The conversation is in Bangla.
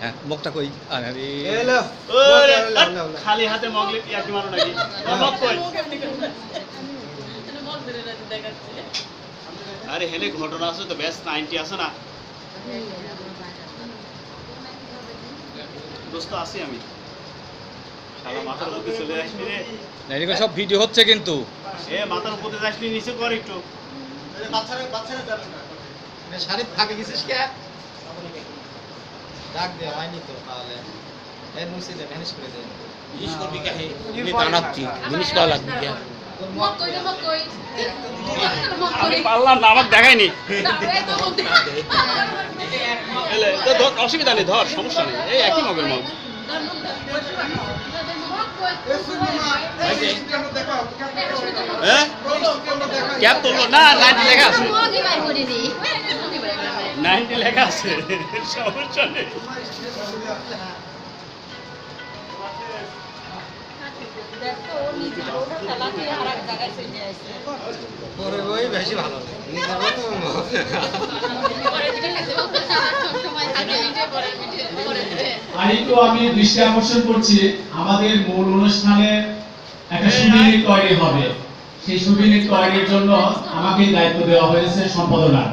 হ্যাঁ মুখটা কই? আরে এলো। খালি হাতে মগলে ইয়াকি মারো নাকি? মগ কই? আরে হেনে ঘটনা আছে তো ব্যাস নাইনটি আছে না? দোস্ত আছি আমি। শালা মাথার উপরে চলে আসলি রে। এদিকে সব ভিডিও হচ্ছে কিন্তু। এ মাথার উপরে আসলি নিচে কর একটু। শাড়ি ফাঁকে গেছিস কে? ডাক দে হয়নি তো তাহলে। এ নুসি দে ভ্যানিশ করে দে। জিনিস করবি কে? হে আমি জিনিস করা লাগবে কে? তোর মক কই রে মক কই? মক আমি কই? পারলাম না আমার দেখায়নি। অসুবিধা নেই ধর সমস্যা নেই। এই একই মগের মগ হ্যাঁ? ক্যাপ তুললো না লেখা আছে নাইনটি লেখা আছে সমস্যা নেই। পরে বেশি ভালো আরেকটু আমি দৃষ্টি আকর্ষণ করছি আমাদের মূল অনুষ্ঠানে একটা সুবিনির তৈরি হবে। সেই সুবিনির তৈরির জন্য আমাকে দায়িত্ব দেওয়া হয়েছে সম্পাদনার।